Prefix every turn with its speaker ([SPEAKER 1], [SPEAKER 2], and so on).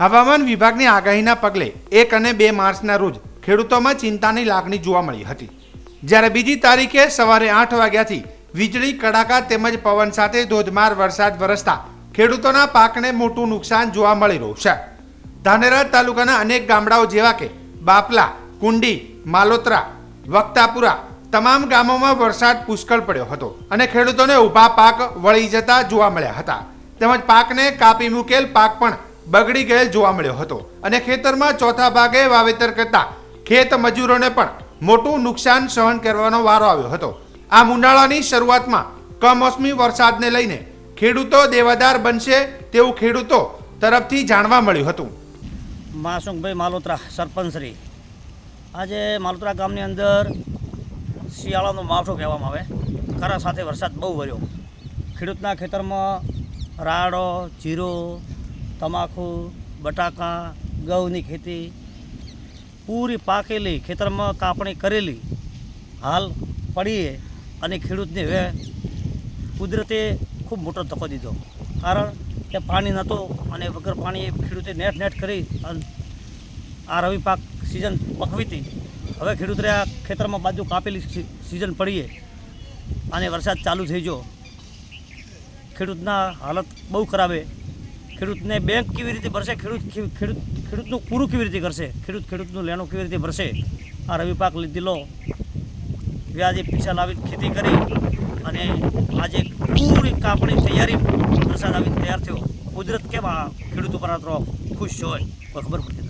[SPEAKER 1] હવામાન વિભાગની આગાહીના પગલે એક અને બે માર્ચના રોજ ખેડૂતોમાં ચિંતાની લાગણી જોવા મળી હતી. જ્યારે બીજી તારીખે સવારે આઠ વાગ્યાથી વીજળી, કડાકા તેમજ પવન સાથે ધોધમાર વરસાદ વરસતા ખેડૂતોના પાકને મોટું નુકસાન જોવા મળી રહ્યું છે. ધાનેરા તાલુકાના અનેક ગામડાઓ જેવા કે બાપલા, કુંડી, માલોત્રા, વક્તાપુરા તમામ ગામોમાં વરસાદ પુષ્કળ પડ્યો હતો અને ખેડૂતોને ઊભા પાક વળી જતા જોવા મળ્યા હતા. તેમજ પાકને કાપી મૂકેલ પાક પણ બગડી ગયેલ જોવા મળ્યો હતો. અને ખેતરમાં ચોથા ભાગે વાવેતર કરતા ખેત મજૂરોને પણ મોટું નુકસાન સહન કરવાનો વારો આવ્યો હતો. આ ઉનાળાની શરૂઆતમાં કમોસમી વરસાદને લઈને ખેડૂતો દેવાદાર બનશે તેવું ખેડૂતો તરફથી જાણવા મળ્યું હતું.
[SPEAKER 2] માસુંગભાઈ માલોત્રા સરપંચશ્રી આજે માલોત્રા ગામની અંદર શિયાળાનો માવઠો કહેવામાં આવે. ખરા સાથે વરસાદ બહુ વર્યો ખેડૂતના ખેતરમાં રાડો જીરો તમાકુ બટાકા ઘઉંની ખેતી, પૂરી પાકેલી, ખેતરમાં કાપણી કરેલી, હાલ પડીએ અને ખેડૂતને હવે કુદરતે ખૂબ મોટો ધક્કો દીધો. કારણ કે પાણી નહોતું અને વગર પાણી ખેડૂતે નેટ નેટ કરી અને આ રવિ પાક સિઝન પકવી હતી. હવે ખેડૂતરે આ ખેતરમાં બાજુ કાપેલી સિઝન પડીએ અને વરસાદ ચાલુ થઈ ગયો. ખેડૂતના હાલત બહુ ખરાબે ખેડૂતને બેંક કેવી રીતે ભરશે, ખેડૂત ખેડૂત, ખેડૂતનું પૂરું કેવી રીતે કરશે, ખેડૂત, ખેડૂતનું લેણું કેવી રીતે ભરશે, આ રવિ પાક લીધેલો વ્યાજે પૈસા લાવી ખેતી કરી અને આજે પૂરી કાપણી તૈયારી વરસાદ આવીને તૈયાર થયો. કુદરત કેમ આ ખેડૂત ઉપર આટલો ખુશ હોય. ખબર પડતી.